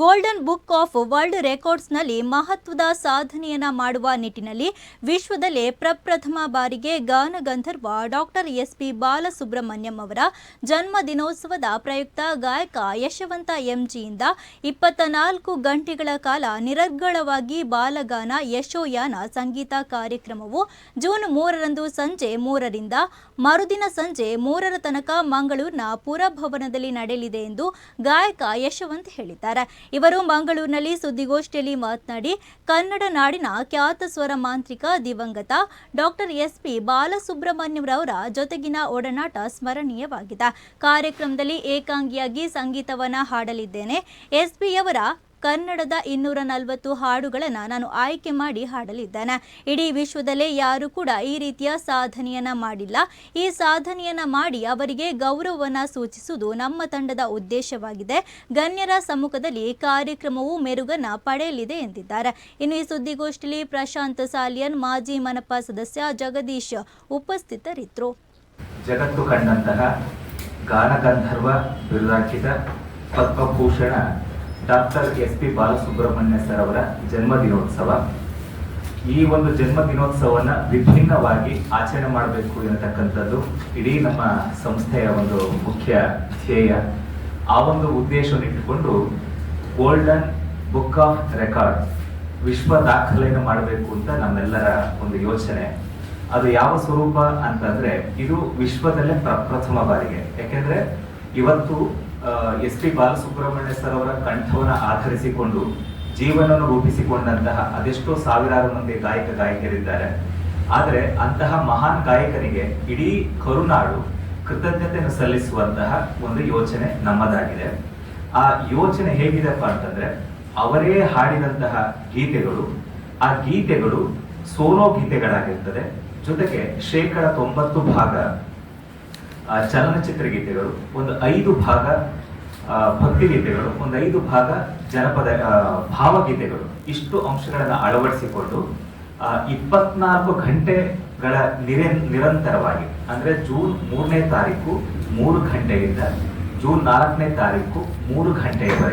Golden book of world ರೆಕಾರ್ಡ್ಸ್ನಲ್ಲಿ ಮಹತ್ವದ ಸಾಧನೆಯನ್ನು ಮಾಡುವ ನಿಟ್ಟಿನಲ್ಲಿ ವಿಶ್ವದಲ್ಲೇ ಪ್ರಪ್ರಥಮ ಬಾರಿಗೆ ಗಾನ ಗಂಧರ್ವ ಡಾಕ್ಟರ್ ಎಸ್ ಪಿ ಬಾಲಸುಬ್ರಹ್ಮಣ್ಯಂ ಅವರ ಜನ್ಮ ದಿನೋತ್ಸವದ ಪ್ರಯುಕ್ತ ಗಾಯಕ ಯಶವಂತ ಎಂಜಿಯಿಂದ ಇಪ್ಪತ್ತ ನಾಲ್ಕು ಗಂಟೆಗಳ ಕಾಲ ನಿರರ್ಗಳವಾಗಿ ಬಾಲಗಾನ ಯಶೋಯಾನ ಸಂಗೀತ ಕಾರ್ಯಕ್ರಮವು ಜೂನ್ ಮೂರರಂದು ಸಂಜೆ ಮೂರರಿಂದ ಮರುದಿನ ಸಂಜೆ ಮೂರರ ತನಕ ಮಂಗಳೂರಿನ ಪುರಭವನದಲ್ಲಿ ನಡೆಯಲಿದೆ ಎಂದು ಗಾಯಕ ಯಶವಂತ್ ಹೇಳಿದ್ದಾರೆ. ಇವರು ಮಂಗಳೂರಿನಲ್ಲಿ ಸುದ್ದಿಗೋಷ್ಠಿಯಲ್ಲಿ ಮಾತನಾಡಿ, ಕನ್ನಡ ನಾಡಿನ ಖ್ಯಾತ ಸ್ವರ ಮಾಂತ್ರಿಕ ದಿವಂಗತ ಡಾಕ್ಟರ್ ಎಸ್ ಪಿ ಬಾಲಸುಬ್ರಹ್ಮಣ್ಯಂರವರ ಜೊತೆಗಿನ ಒಡನಾಟ ಸ್ಮರಣೀಯವಾಗಿದೆ. ಕಾರ್ಯಕ್ರಮದಲ್ಲಿ ಏಕಾಂಗಿಯಾಗಿ ಸಂಗೀತವನ್ನ ಹಾಡಲಿದ್ದೇನೆ. ಎಸ್ ಪಿಯವರ ಕನ್ನಡದ ಇನ್ನೂರ ನಲವತ್ತು ಹಾಡುಗಳನ್ನು ನಾನು ಆಯ್ಕೆ ಮಾಡಿ ಹಾಡಲಿದ್ದೇನೆ. ಇಡೀ ವಿಶ್ವದಲ್ಲೇ ಯಾರು ಕೂಡ ಈ ರೀತಿಯ ಸಾಧನೆಯನ್ನ ಮಾಡಿಲ್ಲ. ಈ ಸಾಧನೆಯನ್ನ ಮಾಡಿ ಅವರಿಗೆ ಗೌರವವನ್ನು ಸೂಚಿಸುವುದು ನಮ್ಮ ತಂಡದ ಉದ್ದೇಶವಾಗಿದೆ. ಗಣ್ಯರ ಸಮ್ಮುಖದಲ್ಲಿ ಕಾರ್ಯಕ್ರಮವು ಮೆರುಗನ್ನ ಪಡೆಯಲಿದೆ ಎಂದಿದ್ದಾರೆ. ಇನ್ನು ಈ ಸುದ್ದಿಗೋಷ್ಠಿಯಲ್ಲಿ ಪ್ರಶಾಂತ್ ಸಾಲಿಯನ್, ಮಾಜಿ ಮನಪ ಸದಸ್ಯ ಜಗದೀಶ್ ಉಪಸ್ಥಿತರಿದ್ದರು ಜಗತ್ತು ಕಂಡಂತಹ ಗಾನಗಂಧರ್ವ, ಬಿರುದಾರ್ಚಿತ, Padmabhushan doctor S P Balasubrahmanya sir ಅವರ ಜನ್ಮ ದಿನೋತ್ಸವ. ಈ ಒಂದು ಜನ್ಮ ದಿನೋತ್ಸವನ ವಿಭಿನ್ನವಾಗಿ ಆಚರಣೆ ಮಾಡಬೇಕು ಎನ್ನತಕ್ಕಂಥದ್ದು ಇಡೀ ನಮ್ಮ ಸಂಸ್ಥೆಯ ಒಂದು ಮುಖ್ಯ ಧ್ಯೇಯ. ಆ ಒಂದು ಉದ್ದೇಶವನ್ನು ಇಟ್ಟುಕೊಂಡು ಗೋಲ್ಡನ್ ಬುಕ್ ಆಫ್ ರೆಕಾರ್ಡ್ ವಿಶ್ವ ದಾಖಲೆಯನ್ನು ಮಾಡಬೇಕು ಅಂತ ನಮ್ಮೆಲ್ಲರ ಒಂದು ಯೋಚನೆ. ಅದು ಯಾವ ಸ್ವರೂಪ ಅಂತಂದ್ರೆ ಇದು ವಿಶ್ವದಲ್ಲೇ ಪ್ರಪ್ರಥಮ ಬಾರಿಗೆ. ಯಾಕೆಂದ್ರೆ ಇವತ್ತು ಎಸ್ ಪಿ ಬಾಲಸುಬ್ರಹ್ಮಣ್ಯ ಸರ್ ಅವರ ಕಂಠವನ್ನು ಆಧರಿಸಿಕೊಂಡು ಜೀವನವನ್ನು ರೂಪಿಸಿಕೊಂಡಂತಹ ಅದೆಷ್ಟೋ ಸಾವಿರಾರು ಮಂದಿ ಗಾಯಕ ಗಾಯಕರಿದ್ದಾರೆ. ಆದರೆ ಅಂತಹ ಮಹಾನ್ ಗಾಯಕರಿಗೆ ಇಡೀ ಕರುನಾಡು ಕೃತಜ್ಞತೆಯನ್ನು ಸಲ್ಲಿಸುವಂತಹ ಒಂದು ಯೋಚನೆ ನಮ್ಮದಾಗಿದೆ. ಆ ಯೋಚನೆ ಹೇಗಿದೆಪ್ಪ ಅಂತಂದ್ರೆ ಅವರೇ ಹಾಡಿದಂತಹ ಗೀತೆಗಳು, ಆ ಗೀತೆಗಳು ಸೋನೋ ಗೀತೆಗಳಾಗಿರ್ತದೆ. ಜೊತೆಗೆ ಶೇಕಡ ತೊಂಬತ್ತು ಭಾಗ ಚಲನಚಿತ್ರ ಗೀತೆಗಳು ಒಂದು ಐದು ಭಾಗ ಭಕ್ತಿ ಗೀತೆಗಳು ಒಂದು ಐದು ಭಾಗ ಜನಪದ ಭಾವಗೀತೆಗಳು. ಇಷ್ಟು ಅಂಶಗಳನ್ನು ಅಳವಡಿಸಿಕೊಂಡು ಇಪ್ಪತ್ನಾಲ್ಕು ಗಂಟೆಗಳ ನಿರ, ನಿರಂತರವಾಗಿ, ಅಂದರೆ ಜೂನ್ ಮೂರನೇ ತಾರೀಕು ಮೂರು ಗಂಟೆಯಿಂದ ಜೂನ್ ನಾಲ್ಕನೇ ತಾರೀಕು ಮೂರು ಗಂಟೆಯವರೆಗೆ